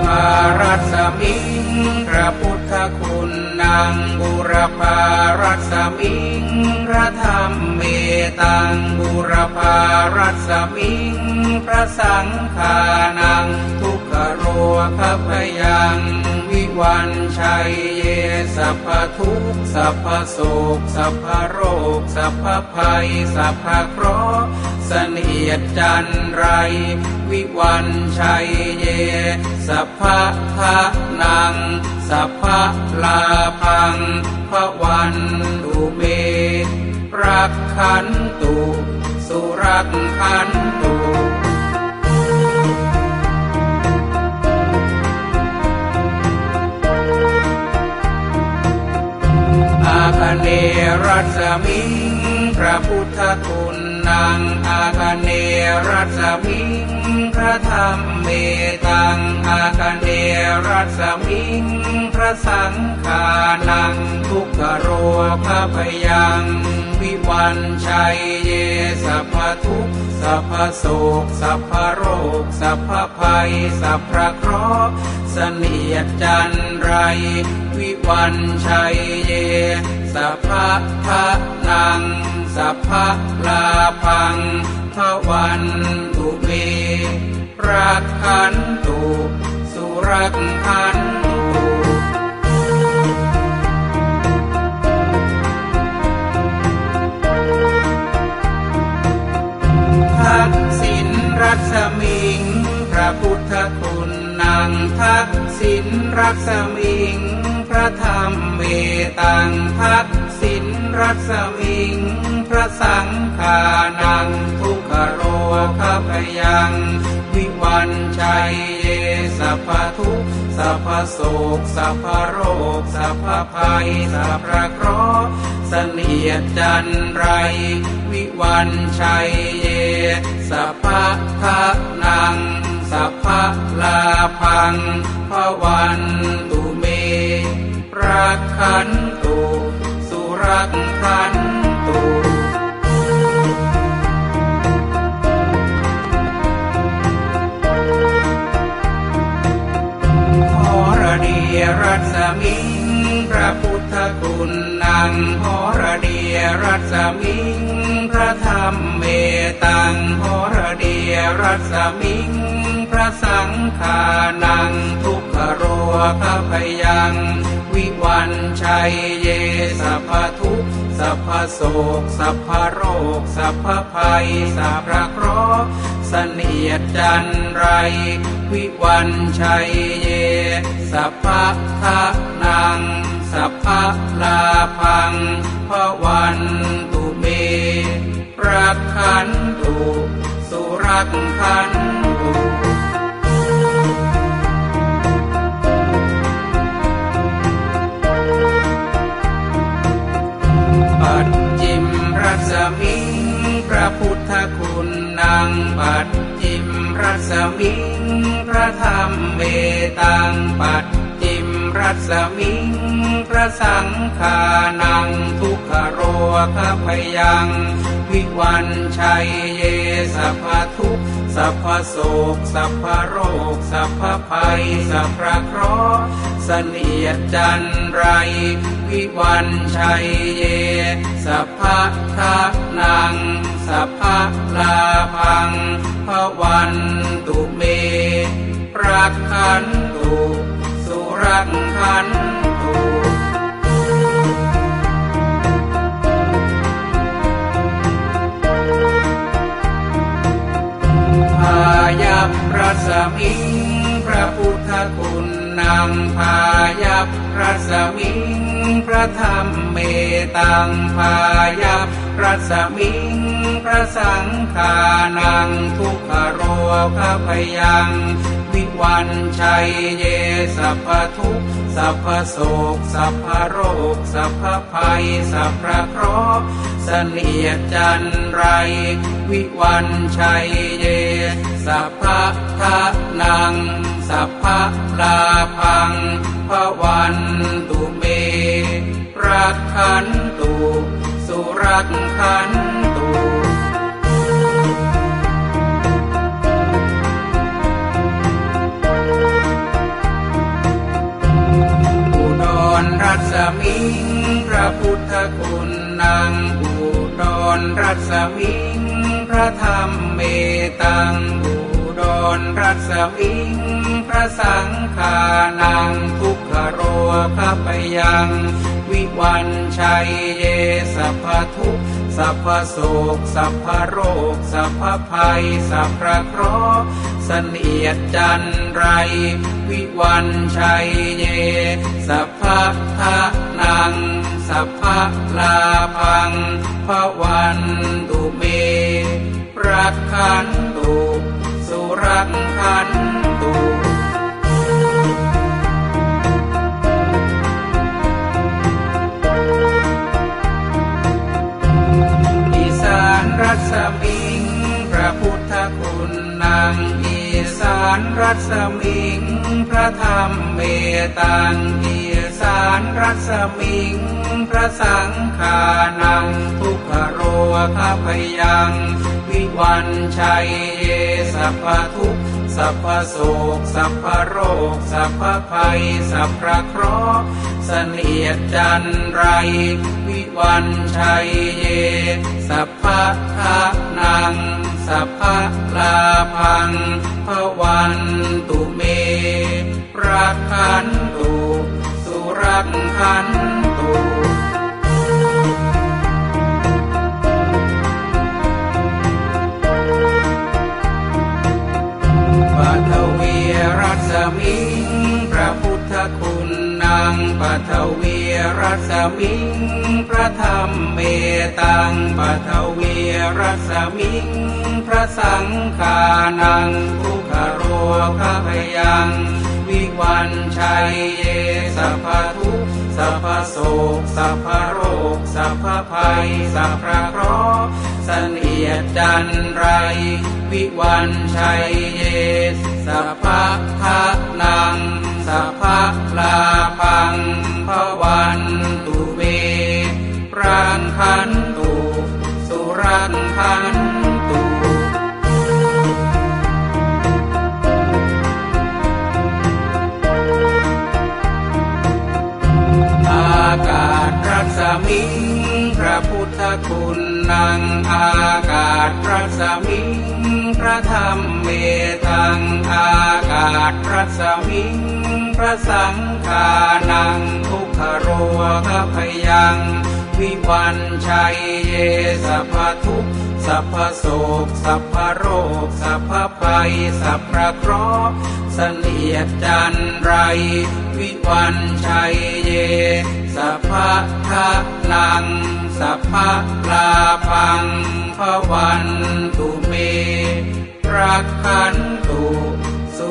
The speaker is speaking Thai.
พารัศมิงพระพุทธคุณนางบุรพารัศมิงพระธรรมเมตังบุรพารัศมิงพระสังฆานังทุกขโรคพยัง วันชัยเยสัพพทุกสัพพโศกสัพพโรค สัพพภัย สัพพเคราะห์เสนียดจันไร วิวันชัยเย สัพพะทะนัง สัพพะลาพังพระวันตุเมรักขันตุ สุรักขันตุ รัสมิงพระพุทธคุณนางอาคเนรัสมิงพระธรรมเมตังอาคเนรัสมิงพระสังฆานังทุกขโรคพยังวิวันชัยเยสัพทุกสัพโศกสัพโรคสัพภัยสัพพเคราะห์ สนียดจันไร วิวันชัยเย สัพพะทะนัง สัพพะลาพังพระวันตุเมรักขันตุสุรักขัน รัศมิง พระธรรมเมตังทักษิณรัศมิง พระสังฆานังทุกขโรคพยัง วิวันชัยเยสัพพทุกสัพพโศกสัพพโรคสัพพภัยสัพพเคราะห์เสนียดจันไร วิวันชัยเยสัพพทะนัง สัพพะลาพังพวันตุเม รักขันตุสุรักขันตุหรดีรัศมิงพระพุทธคุณนางหรดียรัศมิงพระธรรมเมตังหรดียรัศมิง สังฆานังทุกขโรคพยัง วิวันชัยเยสัพทุกสัพโศกสัพโรค สัพภัยสัพพเคราะห์เสนียดจันไร วิวันชัยเย สัพพะทะนัง สัพพะลาพังพระวันตุเมรักขันตุสุรักขัน มรัศมิงพระสังฆานังทุกขโรคพยัง วิวันชัยเยสัพพทุกสัพพโศกสัพพโรค สัพพภัย สัพพเคราะห์เสนียดจันไร วิวันชัยเย สัพพะทะนัง สัพพะลาพังพระวันตุเม รักขันตุ รักขันตุพายัพรัศมิงพระพุทธคุณนางพายัพรัศมิงพระธรรมเมตังพายัพรัศมิงพระสังฆานังทุกขโรคพยัง วันชัยเยสัพพทุกสัพพโศกสัพพโรค สัพพภัย สัพพเคราะห์เสนียดจันไร วิวันชัยเย สัพพะทะนัง สัพพะลาพังพระวันตุเมรักขันตุสุรักขัน มิงพระพุทธคุณนางอุดรรัศมิง พระธรรมเมตังอุดรรัศมิง พระสังฆานังทุกขโรคปยัง วิวันชัยเยสัพพทุก สัพพโศกสัพพโรค สัพพภัย สัพพะเคราะห์เสนียดจันไร วิวันชัยเย สัพพะทะนัง สัพพะลาพังพระวันตุเมรักขันตุสุรักขันตุ รัศมิง พระธรรมเมตังอีสานรัศมิง พระสังฆานัง ทุกขโรคพยัง วิวันชัยเยสัพพทุกสัพพโศกสัพพโรค สัพพภัย สัพพะเคราะห์เสนียดจันไร วิวันชัยเย สัพพะทะนัง สัพพะลาพังพวันตุเม รักขันตุสุรักขันตุปัทวีรัศมิงพระพุทธคุณนางปัทวี รัศมิง พระธรรมเมตังปัทวีรัศมิง พระสังฆานังทุกขโรคพยัง วิวันชัยเยสัพพทุกสัพพโศกสัพพโรคสัพพภัยสัพพะเคราะห์เสนียดจันไร วิวันชัยเยสัพพะทะนัง สัพพะลาพังพระวันตุเมรังคันตุสุรังคันตุอากาศรัศมิงพระพุทธคุณนางอากาศรัศมิงพระธรรมเมตังอากาศรัศมิง พระสังฆานังทุกขโรคพยัง วิวันชัยเยสัพพทุกสัพโศกสัพโรคสัพภัยสัพะเคราะห์เสนียดจันไร วิวันชัยเย สัพพะทะนัง สัพพะลาพังพระวันตุเมรักขันตุสุ